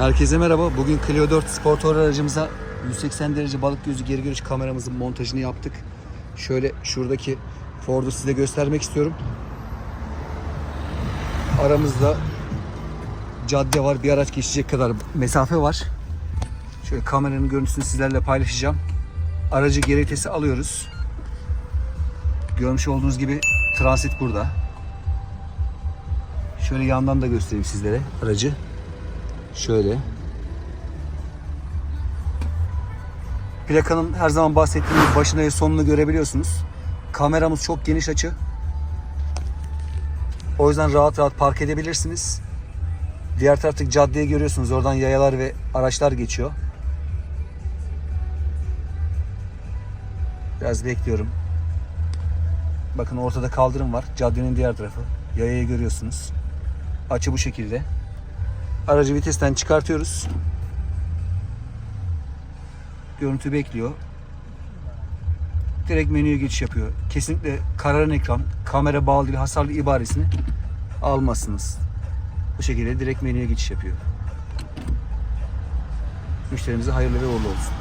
Herkese merhaba. Bugün Clio 4 Sportor aracımıza 180 derece balık gözü geri görüş kameramızın montajını yaptık. Şöyle şuradaki Ford'u size göstermek istiyorum. Aramızda cadde var. Bir araç geçecek kadar mesafe var. Şöyle kameranın görüntüsünü sizlerle paylaşacağım. Aracı geri vitesi alıyoruz. Görmüş olduğunuz gibi transit burada. Şöyle yandan da göstereyim sizlere aracı. Şöyle. Plakanın her zaman bahsettiğim gibi başını ve sonunu görebiliyorsunuz. Kameramız çok geniş açı. O yüzden rahat rahat park edebilirsiniz. Diğer taraftaki caddeyi görüyorsunuz. Oradan yayalar ve araçlar geçiyor. Biraz bekliyorum. Bakın ortada kaldırım var. Caddenin diğer tarafı. Yayayı görüyorsunuz. Açı bu şekilde. Aracı vitesten çıkartıyoruz. Görüntü bekliyor. Direkt menüye geçiş yapıyor. Kesinlikle kararan ekran, kamera bağlı değil, hasarlı ibaresini almazsınız. Bu şekilde direkt menüye geçiş yapıyor. Müşterimize hayırlı ve uğurlu olsun.